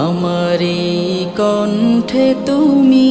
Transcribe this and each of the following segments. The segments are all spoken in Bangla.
আমারি কণ্ঠে তুমি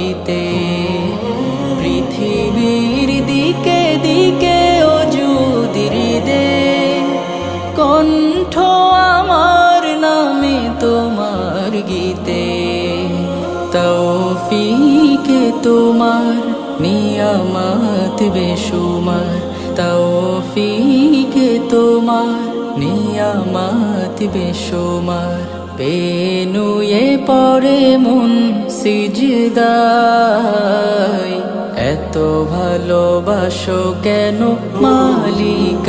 গীতে পৃথিবীর দিকে দিকে অজুদির দে কণ্ঠ আমার নামে তোমার গীতে, তৌফিকে তোমার নিয়ামত বেশুমার। তৌফিকে তোমার নিয়ামত বেশুমার। পেনুয়ে পড়ে মন সিজদায়। এত ভালোবাসো কেন মালিক?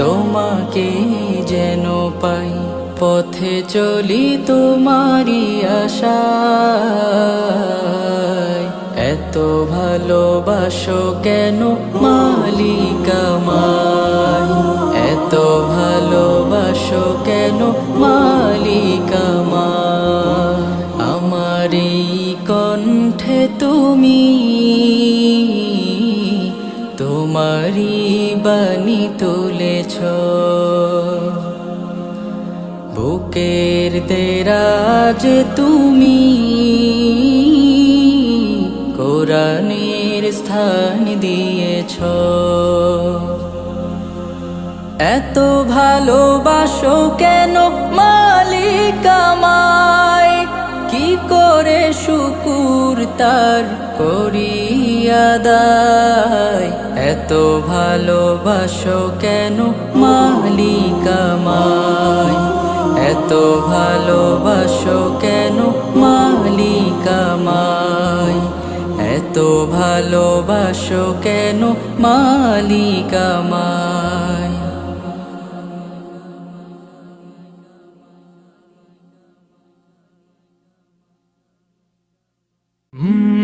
তোমাকে যেন পাই, পথে চলি তোমারি আশা এত ভালোবাসো কেন মালিকামাই এত ভালোবাসো কেন মালিক বাণী তুলেছ। বুকের দেরাজ তুমি কোরআনের স্থান দিয়েছ। এত ভালোবাসো কেন মালিক আমায়? কি করে শুকুর তার করিয়াদায় এত ভালোবাসো কেন মালিক আমায় এত ভালোবাসো কেন মালিক আমায় এত ভালোবাসো কেন মালিক আমায় Mm.